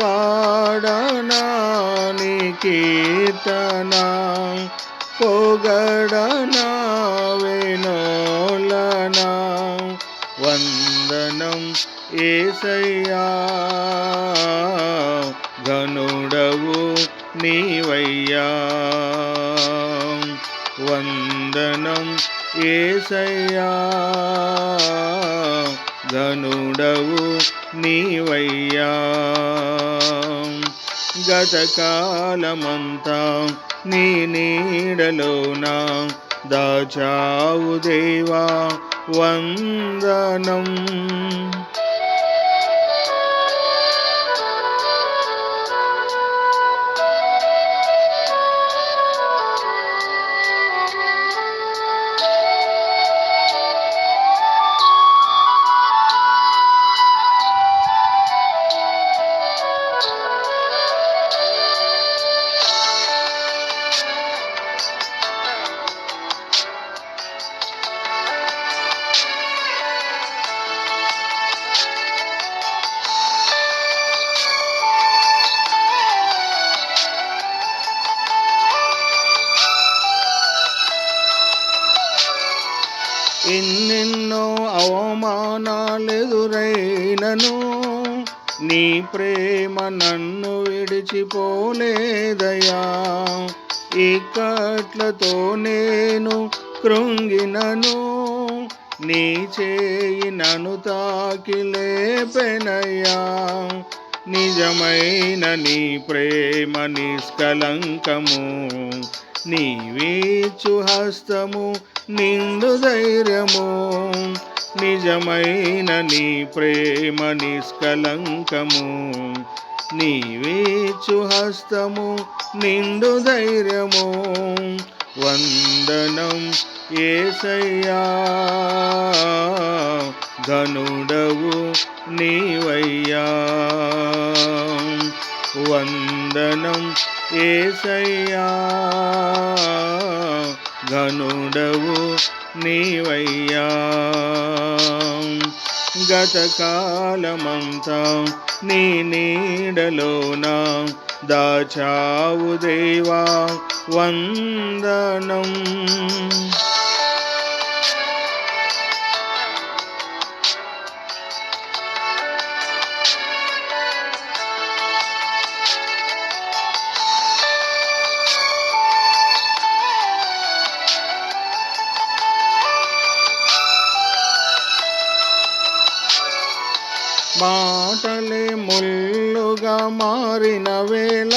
పాడనాని కీర్తన? పొగడనా వినోలనా? వందనం ఏసయ్యా గనుడవు నీవయ్యా. వందనం ఏసయ్యా గనుడవు నీవయ్యా. గతకాలమంతా నీ నీడలోన? దాచావు దేవా వందనం. ఎన్నెన్నో అవమానాలెదురైనను. నీ ప్రేమ నన్ను విడిచిపోలేదయా ఇక్కట్లతో నేను కృంగినను. నీ చేయి నను తాకి లేపెనయ్యా. నిజమైన నీ ప్రేమ నిష్కలంకము. నీవీచు హస్తము నిండు ధైర్యము. నిజమైన నీ ప్రేమ నిష్కలంకము. నీవేచు హస్తము నిండు ధైర్యము. వందనం ఏసయ్యా ఘనుడవు నీవయ్యా. వందనం ఏసయ్యా ఘనుడవు నీవయ్యా. గతకాలమంతా నీ నీడలోన దాచావు దేవా వందనం. మాటలే ముల్లుగా మారిన వేళ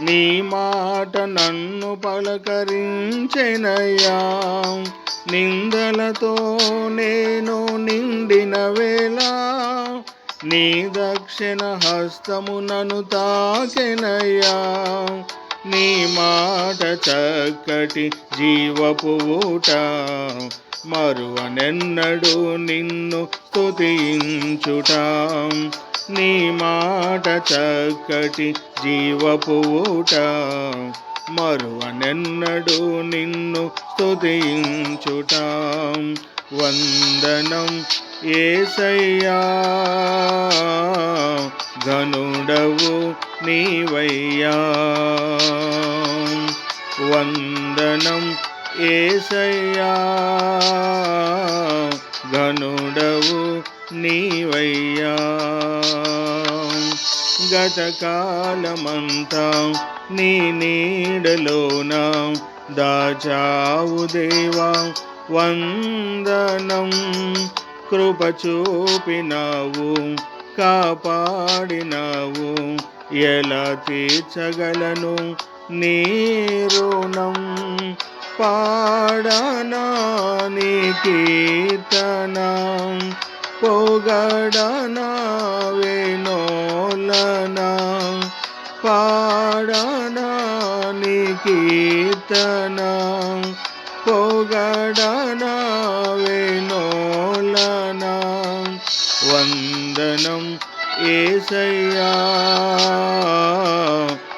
నీ మాట నన్ను పలకరించెనయ్యా. నిందలతో నేను నిండిన వేళ నీ దక్షిణ హస్తము నన్ను తాకెనయ్యా. నీ మాట చక్కటి జీవపు మరువనెన్నడు నిన్ను స్తుతించుట. నీ మాట చక్కటి జీవపు మరువనెన్నడు నిన్ను స్తుతించుట. వందనం ఏసయ్యా ఘనుడవు నీవయ్యా. వందనం ఏసయ్యా ఘనుడవు నీవయ్యా. గతకాలమంతా నీ నీడలోన దాచావు దేవా. వందనం కృప చూపినావు కాపాడినావు. ఎలా తీర్చగలను నీ రుణం? పాడనా నీ కీర్తన? పొగడనా వేణోలనా పాడనా కీర్తన? పొగడనా వేణోలనా ఏసయ్యా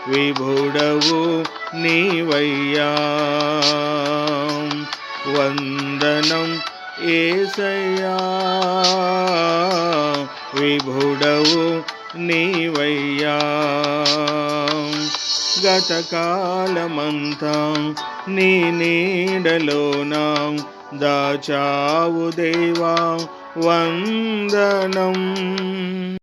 విభుడవు నీవయ్యా. వందనం ఏసయ్యా. విభుడవు నీవయ్యా. గతకాలమంతా నీ నీడలోనా దాచావు దేవా వందనం.